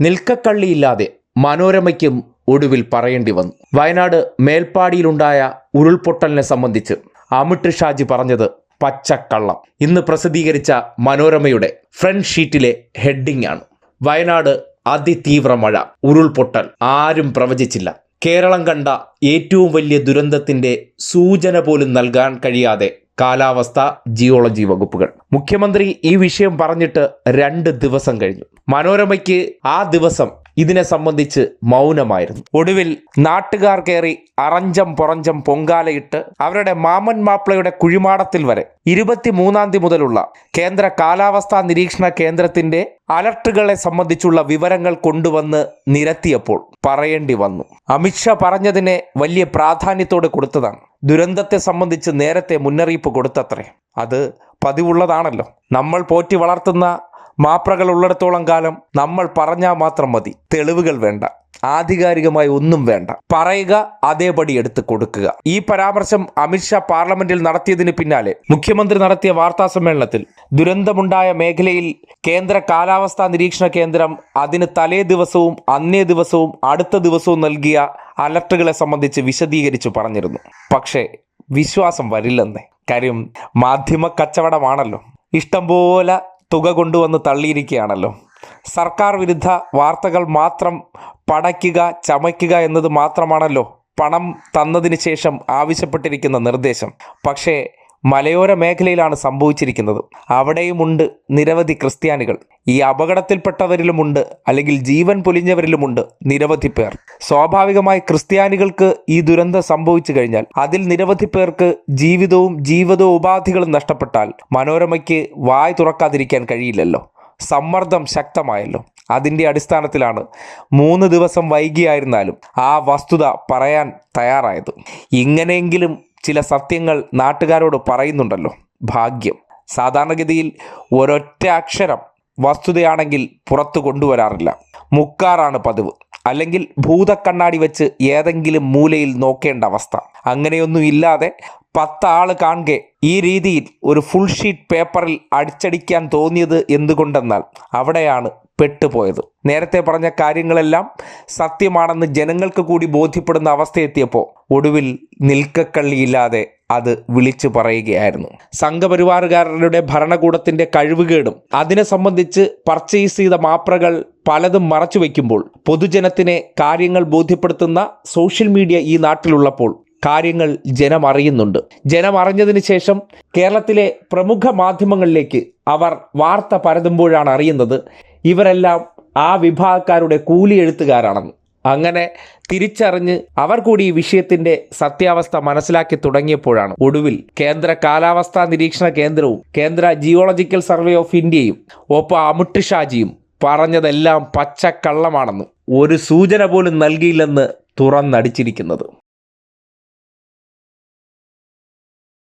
നിൽക്കക്കള്ളിയില്ലാതെ മനോരമയ്ക്കും ഒടുവിൽ പറയേണ്ടി വന്നു. വയനാട് മേൽപ്പാടിയിലുണ്ടായ ഉരുൾപൊട്ടലിനെ സംബന്ധിച്ച് അമിട്ട് ഷാജി പറഞ്ഞത് പച്ചക്കള്ളം. ഇന്ന് പ്രസിദ്ധീകരിച്ച മനോരമയുടെ ഫ്രണ്ട് ഷീറ്റിലെ ഹെഡിംഗ് ആണ്. വയനാട് അതിതീവ്ര മഴ ഉരുൾപൊട്ടൽ ആരും പ്രവചിച്ചില്ല. കേരളം കണ്ട ഏറ്റവും വലിയ ദുരന്തത്തിന്റെ സൂചന പോലും നൽകാൻ കഴിയാതെ കാലാവസ്ഥ ജിയോളജി വകുപ്പുകൾ. മുഖ്യമന്ത്രി ഈ വിഷയം പറഞ്ഞിട്ട് രണ്ട് ദിവസം കഴിഞ്ഞു. മനോരമയ്ക്ക് ആ ദിവസം ഇതിനെ സംബന്ധിച്ച് മൗനമായിരുന്നു. ഒടുവിൽ നാട്ടുകാർ കയറി അറഞ്ചം പുറഞ്ചം പൊങ്കാലയിട്ട് അവരുടെ മാമൻ മാപ്പിളയുടെ കുഴിമാടത്തിൽ വരെ ഇരുപത്തിമൂന്നാം തീയതി മുതലുള്ള കേന്ദ്ര കാലാവസ്ഥാ നിരീക്ഷണ കേന്ദ്രത്തിന്റെ അലർട്ടുകളെ സംബന്ധിച്ചുള്ള വിവരങ്ങൾ കൊണ്ടുവന്ന് നിരത്തിയപ്പോൾ പറയേണ്ടി വന്നു. അമിത്ഷാ പറഞ്ഞതിനെ വലിയ പ്രാധാന്യത്തോടെ കൊടുത്തതാണ്. ദുരന്തത്തെ സംബന്ധിച്ച് നേരത്തെ മുന്നറിയിപ്പ് കൊടുത്തത്രേ. അത് പതിവുള്ളതാണല്ലോ. നമ്മൾ പോറ്റി വളർത്തുന്ന മാപ്രകൾ ഉള്ളിടത്തോളം കാലം നമ്മൾ പറഞ്ഞാൽ മാത്രം മതി. തെളിവുകൾ വേണ്ട. ആധികാരികമായി ഒന്നും വേണ്ട. പറയുക അതേപടി എടുത്ത് കൊടുക്കുക. ഈ പരാമർശം അമിത്ഷാ പാർലമെന്റിൽ നടത്തിയതിന് പിന്നാലെ മുഖ്യമന്ത്രി നടത്തിയ വാർത്താ സമ്മേളനത്തിൽ ദുരന്തമുണ്ടായ മേഖലയിൽ കേന്ദ്ര കാലാവസ്ഥാ നിരീക്ഷണ കേന്ദ്രം അതിന് തലേ ദിവസവും അന്നേ ദിവസവും അടുത്ത ദിവസവും നൽകിയ അലർട്ടുകളെ സംബന്ധിച്ച് വിശദീകരിച്ചു പറഞ്ഞിരുന്നു. പക്ഷേ വിശ്വാസം വരില്ലെന്നേ. കാര്യം മാധ്യമ കച്ചവടമാണല്ലോ. ഇഷ്ടംപോലെ തുക കൊണ്ടുവന്ന് തള്ളിയിരിക്കുകയാണല്ലോ. സർക്കാർ വിരുദ്ധ വാർത്തകൾ മാത്രം പടയ്ക്കുക ചമയ്ക്കുക എന്നത് മാത്രമാണല്ലോ പണം തന്നതിന് ശേഷം ആവശ്യപ്പെട്ടിരിക്കുന്ന നിർദ്ദേശം. പക്ഷേ മലയോര മേഖലയിലാണ് സംഭവിച്ചിരിക്കുന്നത്. അവിടെയുമുണ്ട് നിരവധി ക്രിസ്ത്യാനികൾ. ഈ അപകടത്തിൽപ്പെട്ടവരിലുമുണ്ട് അല്ലെങ്കിൽ ജീവൻ പൊലിഞ്ഞവരിലുമുണ്ട് നിരവധി പേർ. സ്വാഭാവികമായി ക്രിസ്ത്യാനികൾക്ക് ഈ ദുരന്തം സംഭവിച്ചു കഴിഞ്ഞാൽ അതിൽ നിരവധി പേർക്ക് ജീവിതവും ജീവിതോപാധികളും നഷ്ടപ്പെട്ടാൽ മനോരമയ്ക്ക് വായ് തുറക്കാതിരിക്കാൻ കഴിയില്ലല്ലോ. സമ്മർദ്ദം ശക്തമായല്ലോ. അതിന്റെ അടിസ്ഥാനത്തിലാണ് മൂന്ന് ദിവസം വൈകിയായിരുന്നാലും ആ വസ്തുത പറയാൻ തയ്യാറായത്. ഇങ്ങനെയെങ്കിലും ചില സത്യങ്ങൾ നാട്ടുകാരോട് പറയുന്നുണ്ടല്ലോ. ഭാഗ്യം. സാധാരണഗതിയിൽ ഒരൊറ്റ അക്ഷരം വസ്തുതയാണെങ്കിൽ പുറത്തു കൊണ്ടുവരാറില്ല. മുക്കാറാണ് പതിവ്. അല്ലെങ്കിൽ ഭൂതക്കണ്ണാടി വെച്ച് ഏതെങ്കിലും മൂലയിൽ നോക്കേണ്ട അവസ്ഥ. അങ്ങനെയൊന്നും ഇല്ലാതെ പത്താൾ കാണുക ഈ രീതിയിൽ ഒരു ഫുൾ ഷീറ്റ് പേപ്പറിൽ അടിച്ചടിക്കാൻ തോന്നിയത് എന്തുകൊണ്ടെന്നാൽ അവിടെയാണ് പെട്ടുപോയത്. നേരത്തെ പറഞ്ഞ കാര്യങ്ങളെല്ലാം സത്യമാണെന്ന് ജനങ്ങൾക്ക് കൂടി ബോധ്യപ്പെടുന്ന അവസ്ഥയെത്തിയപ്പോൾ ഒടുവിൽ നിൽക്കക്കള്ളിയില്ലാതെ അത് വിളിച്ചു പറയുകയായിരുന്നു. സംഘപരിവാറുകാരുടെ ഭരണകൂടത്തിന്റെ കഴിവുകേടും അതിനെ സംബന്ധിച്ച് പർച്ചേസ് ചെയ്ത മാപ്രകൾ പലതും മറച്ചു വയ്ക്കുമ്പോൾ പൊതുജനത്തിനെ കാര്യങ്ങൾ ബോധ്യപ്പെടുത്തുന്ന സോഷ്യൽ മീഡിയ ഈ നാട്ടിലുള്ളപ്പോൾ കാര്യങ്ങൾ ജനമറിയുന്നുണ്ട്. അറിയുന്നുണ്ട് ശേഷം കേരളത്തിലെ പ്രമുഖ മാധ്യമങ്ങളിലേക്ക് അവർ വാർത്ത പരതുമ്പോഴാണ് അറിയുന്നത് ഇവരെല്ലാം ആ വിഭാഗക്കാരുടെ കൂലി എഴുത്തുകാരാണെന്ന് അങ്ങനെ തിരിച്ചറിഞ്ഞ് അവർ കൂടി ഈ വിഷയത്തിന്റെ സത്യാവസ്ഥ മനസ്സിലാക്കി തുടങ്ങിയപ്പോഴാണ് ഒടുവിൽ കേന്ദ്ര കാലാവസ്ഥാ നിരീക്ഷണ കേന്ദ്രവും കേന്ദ്ര ജിയോളജിക്കൽ സർവേ ഓഫ് ഇന്ത്യയും ഒപ്പം അമിട്ട് ഷാജിയും പറഞ്ഞതെല്ലാം പച്ചക്കള്ളമാണെന്നും ഒരു സൂചന പോലും നൽകിയില്ലെന്ന് തുറന്നടിച്ചിരിക്കുന്നത്.